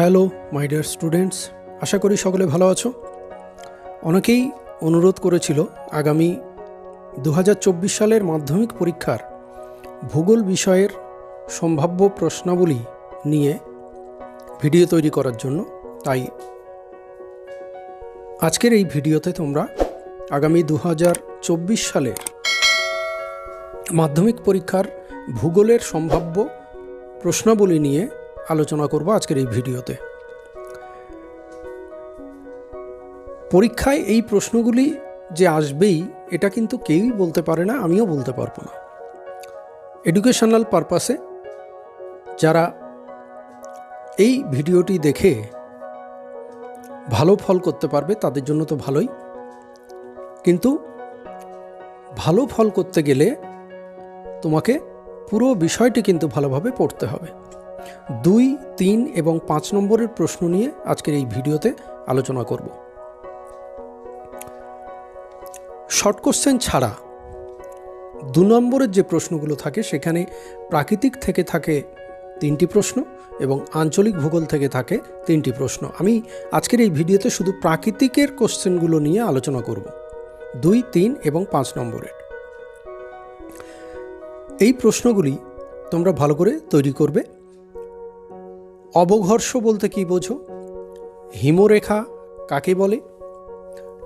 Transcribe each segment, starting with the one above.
Hello, my dear students, আশা করি সকলে ভালো আছো। অনেকেই অনুরোধ করেছিল আগামী দু হাজার চব্বিশ সালের মাধ্যমিক পরীক্ষার ভূগোল বিষয়ের সম্ভাব্য প্রশ্নাবলী নিয়ে ভিডিও তৈরি করার জন্য। তাই আজকের এই ভিডিওতে তোমরা আগামী দু সালের মাধ্যমিক পরীক্ষার ভূগোলের সম্ভাব্য প্রশ্নাবলী নিয়ে আলোচনা করব আজকের এই ভিডিওতে। পরীক্ষায় এই প্রশ্নগুলি যে আসবেই, এটা কিন্তু কেউই বলতে পারে না, আমিও বলতে পারব না। এডুকেশনাল পারপাসে যারা এই ভিডিওটি দেখে ভালো ফল করতে পারবে, তাদের জন্য তো ভালোই। কিন্তু ভালো ফল করতে গেলে তোমাকে পুরো বিষয়টি কিন্তু ভালোভাবে পড়তে হবে। দুই, তিন এবং পাঁচ নম্বরের প্রশ্ন নিয়ে আজকের এই ভিডিওতে আলোচনা করব। শর্ট কোশ্চেন ছাড়া দু নম্বরের যে প্রশ্নগুলো থাকে, সেখানে প্রাকৃতিক থেকে থাকে তিনটি প্রশ্ন এবং আঞ্চলিক ভূগোল থেকে থাকে তিনটি প্রশ্ন। আমি আজকের এই ভিডিওতে শুধু প্রাকৃতিকের কোশ্চেনগুলো নিয়ে আলোচনা করব। দুই, তিন এবং পাঁচ নম্বরের। এই প্রশ্নগুলি তোমরা ভালো করে তৈরি করবে। অবঘর্ষ বলতে কি বোঝো? হিমরেখা কাকে বলে?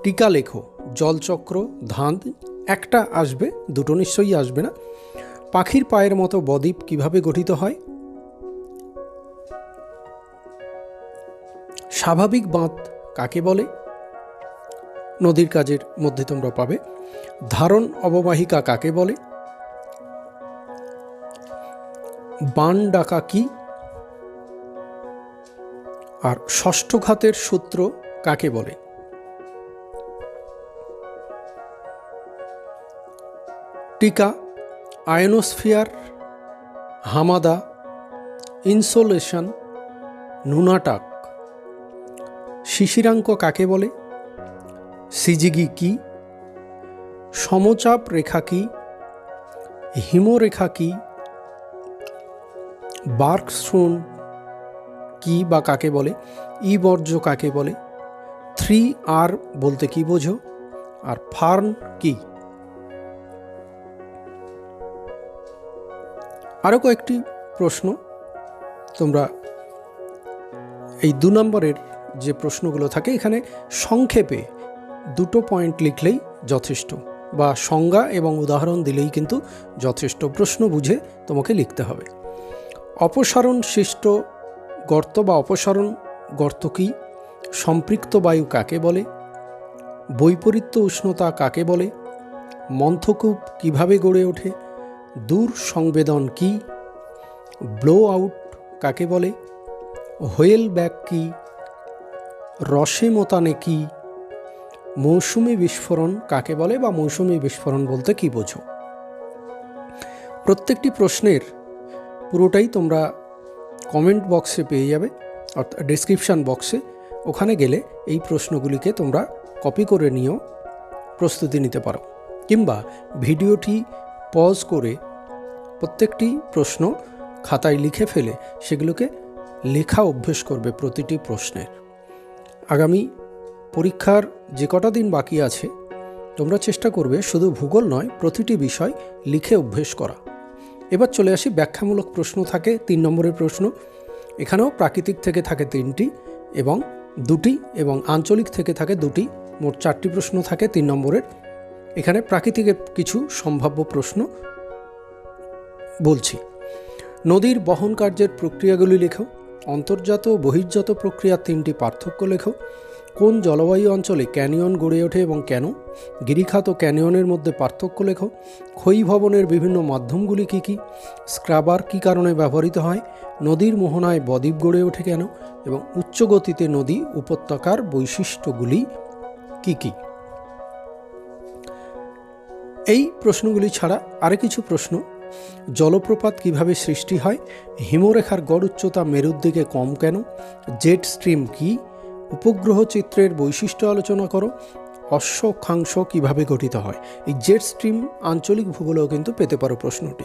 টিকা লেখো, জলচক্র ধান একটা আসবে, দুটো নিশ্চয়ই আসবে না। পাখির পায়ের মতো বদ্বীপ কীভাবে গঠিত হয়? স্বাভাবিক বাঁধ কাকে বলে? নদীর কাজের মধ্যে তোমরা পাবে। ধারণ অববাহিকা কাকে বলে? বান ডাকা কি আর ষষ্ঠ ঘাতের সূত্র কাকে বলে? টিকা, আয়নোস্ফিয়ার, হামাদা, ইনসোলেশন, নুনাটাক। শিশিরাঙ্ক কাকে বলে? সিজিগি কি? সমচাপ রেখা কি? হিমরেখা কি? বার্কস্ট্রোন কি বা কাকে বলে? ই বর্জ্য কাকে বলে? থ্রি আর বলতে কি বোঝো? আর ফার্ন কি? আরও কয়েকটি প্রশ্ন। তোমরা এই দু নম্বরের যে প্রশ্নগুলো থাকে এখানে সংক্ষেপে দুটো পয়েন্ট লিখলেই যথেষ্ট বা সংজ্ঞা এবং উদাহরণ দিলেই কিন্তু যথেষ্ট প্রশ্ন বুঝে তোমাকে লিখতে হবে। অপসারণ সৃষ্ট গর্ত বা অপসারণ, গর্ত কি? সম্পৃক্ত বায়ু কাকে বলে? বৈপরীত্য উষ্ণতা কাকে বলে? মন্থকূপ কীভাবে গড়ে ওঠে? দূর সংবেদন কি? ব্লো আউট কাকে বলে? হোয়েল ব্যাক কি? রসে মোতানে কি? মৌসুমি বিস্ফোরণ কাকে বলে বা মৌসুমি বিস্ফোরণ বলতে কি বোঝো? প্রত্যেকটি প্রশ্নের পুরোটাই তোমরা কমেন্ট বক্সে পেয়ে যাবে, অর্থাৎ ডিসক্রিপশান বক্সে ওখানে গেলে এই প্রশ্নগুলিকে তোমরা কপি করে নিয়েও প্রস্তুতি নিতে পারো। কিংবা ভিডিওটি পজ করে প্রত্যেকটি প্রশ্ন খাতায় লিখে ফেলে সেগুলোকে লেখা অভ্যেস করবে প্রতিটি প্রশ্নের। আগামী পরীক্ষার যে কটা দিন বাকি আছে, তোমরা চেষ্টা করবে শুধু ভূগোল নয়, প্রতিটি বিষয় লিখে অভ্যেস করা। এবার চলে আসি, ব্যাখ্যামূলক প্রশ্ন থাকে, তিন নম্বরের প্রশ্ন। এখানেও প্রাকৃতিক থেকে থাকে তিনটি এবং দুটি এবং আঞ্চলিক থেকে থাকে দুটি। মোট চারটি প্রশ্ন থাকে তিন নম্বরের। এখানে প্রাকৃতিকের কিছু সম্ভাব্য প্রশ্ন বলছি। নদীর বহন কার্যের প্রক্রিয়াগুলি লেখো, অন্তর্জাত ও বহির্জাত প্রক্রিয়ার তিনটি পার্থক্য লেখো। কোন জলবায়ু অঞ্চলে ক্যানিয়ন গড়ে ওঠে এবং কেন? গিরিখাত ক্যানিয়নের মধ্যে পার্থক্য লেখো। ক্ষয়ী ভবনের বিভিন্ন মাধ্যমগুলি কী কী? স্ক্রাবার কী কারণে ব্যবহৃত হয়? নদীর মোহনায় বদ্বীপ গড়ে ওঠে কেন? এবং উচ্চ গতিতে নদী উপত্যকার বৈশিষ্ট্যগুলি কী কী? এই প্রশ্নগুলি ছাড়া আরও কিছু প্রশ্ন। জলপ্রপাত কীভাবে সৃষ্টি হয়? হিমরেখার গড় উচ্চতা মেরুর দিকে কম কেন? জেট স্ট্রিম কী? উপগ্রহ চিত্রের বৈশিষ্ট্য আলোচনা করো। অশ্বক্ষাংশ কীভাবে গঠিত হয়? এই জেট স্ট্রিম আঞ্চলিক ভূগোলেও কিন্তু পেতে পারো প্রশ্নটি।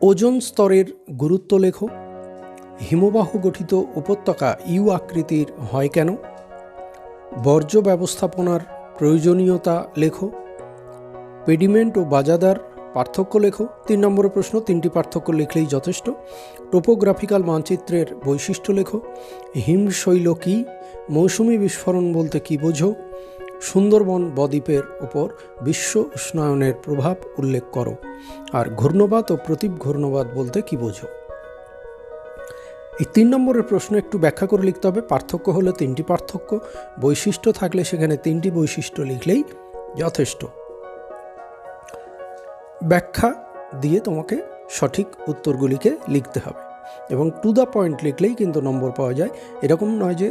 ওজন স্তরের গুরুত্ব লেখো। হিমবাহ গঠিত উপত্যকা ইউ আকৃতির হয় কেন? বর্জ্য ব্যবস্থাপনার প্রয়োজনীয়তা লেখো। পেডিমেন্ট ও বাজাদার পার্থক্য লেখো। তিন নম্বরের প্রশ্ন, তিনটি পার্থক্য লিখলেই যথেষ্ট। টোপোগ্রাফিক্যাল মানচিত্রের বৈশিষ্ট্য লেখো। হিমশৈল কী? মৌসুমি বিস্ফোরণ বলতে কী বোঝো? সুন্দরবন বদ্বীপের উপর বিশ্ব উষ্ণায়নের প্রভাব উল্লেখ করো। আর ঘূর্ণবাদ ও প্রতীপ ঘূর্ণবাদ বলতে কী বোঝো? এই তিন নম্বরের প্রশ্ন একটু ব্যাখ্যা করে লিখতে হবে। পার্থক্য হলো তিনটি পার্থক্য। বৈশিষ্ট্য থাকলে সেখানে তিনটি বৈশিষ্ট্য লিখলেই যথেষ্ট। ব্যাখ্যা দিয়ে তোমাকে সঠিক উত্তরগুলিকে লিখতে হবে। এবং টু দ্য পয়েন্ট লিখলেই কিন্তু নম্বর পাওয়া যায়। এরকম নয় যে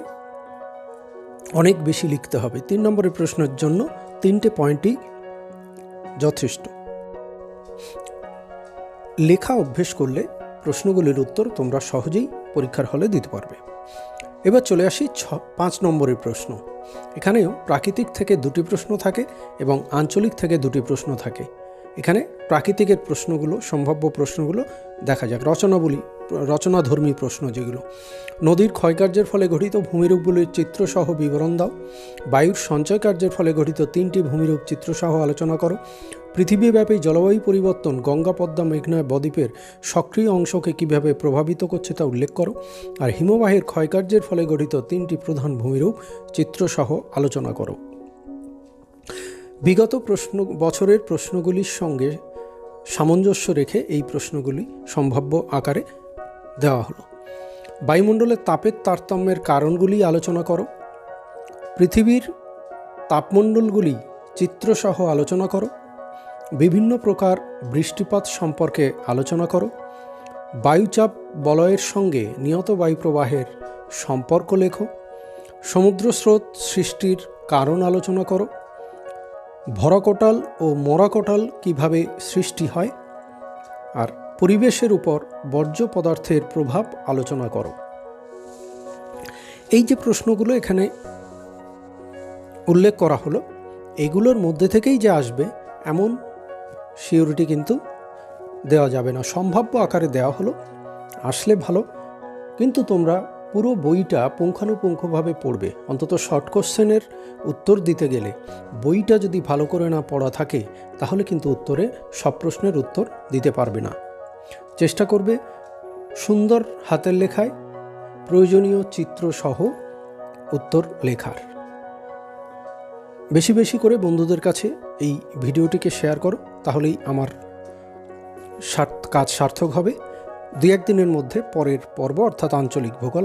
অনেক বেশি লিখতে হবে। তিন নম্বরের প্রশ্নের জন্য তিনটে পয়েন্টই যথেষ্ট। লেখা অভ্যেস করলে প্রশ্নগুলির উত্তর তোমরা সহজেই পরীক্ষার হলে দিতে পারবে। এবার চলে আসি ছ, পাঁচ নম্বরের প্রশ্ন। এখানেও প্রাকৃতিক থেকে দুটি প্রশ্ন থাকে এবং আঞ্চলিক থেকে দুটি প্রশ্ন থাকে। এখানে প্রাকৃতিকের প্রশ্নগুলো, সম্ভাব্য প্রশ্নগুলো দেখা যাক। রচনাবলী, রচনাধর্মী প্রশ্ন যেগুলো। নদীর ক্ষয়কার্যের ফলে গঠিত ভূমিরূপগুলির চিত্রসহ বিবরণ দাও। বায়ুর সঞ্চয় কার্যের ফলে গঠিত তিনটি ভূমিরূপ চিত্রসহ আলোচনা করো। পৃথিবীব্যাপী জলবায়ু পরিবর্তন গঙ্গা পদ্মা মেঘনায় বদ্বীপের সক্রিয় অংশকে কীভাবে প্রভাবিত করছে তা উল্লেখ করো। আর হিমবাহের ক্ষয়কার্যের ফলে গঠিত তিনটি প্রধান ভূমিরূপ চিত্রসহ আলোচনা করো। বিগত প্রশ্ন, বছরের প্রশ্নগুলির সঙ্গে সামঞ্জস্য রেখে এই প্রশ্নগুলি সম্ভাব্য আকারে দেওয়া হলো। বায়ুমণ্ডলের তাপের তারতম্যের কারণগুলি আলোচনা করো। পৃথিবীর তাপমণ্ডলগুলি চিত্রসহ আলোচনা করো। বিভিন্ন প্রকার বৃষ্টিপাত সম্পর্কে আলোচনা করো। বায়ুচাপ বলয়ের সঙ্গে নিয়ত বায়ুপ্রবাহের সম্পর্ক লেখো। সমুদ্র স্রোত সৃষ্টির কারণ আলোচনা করো। ভরাকোটাল ও মরাকোটাল কীভাবে সৃষ্টি হয়? আর পরিবেশের উপর বর্জ্য পদার্থের প্রভাব আলোচনা করো। এই যে প্রশ্নগুলো এখানে উল্লেখ করা হলো, এগুলোর মধ্যে থেকেই যে আসবে, এমন সিওরিটি কিন্তু দেওয়া যাবে না। সম্ভাব্য আকারে দেওয়া হলো, আসলে ভালো, কিন্তু তোমরা পুরো বইটা পুঙ্খানুপুঙ্খভাবে পড়বে। অন্তত শর্ট কোশ্চেনের উত্তর দিতে গেলে বইটা যদি ভালো করে না পড়া থাকে, তাহলে কিন্তু উত্তরে সব প্রশ্নের উত্তর দিতে পারবে না। চেষ্টা করবে সুন্দর হাতের লেখায় প্রয়োজনীয় চিত্রসহ উত্তর লেখার। বেশি বেশি করে বন্ধুদের কাছে এই ভিডিওটিকে শেয়ার করো, তাহলেই আমার কাজ সার্থক হবে। দু একদিনের মধ্যে পরের পর্ব অর্থাৎ আঞ্চলিক ভূগোল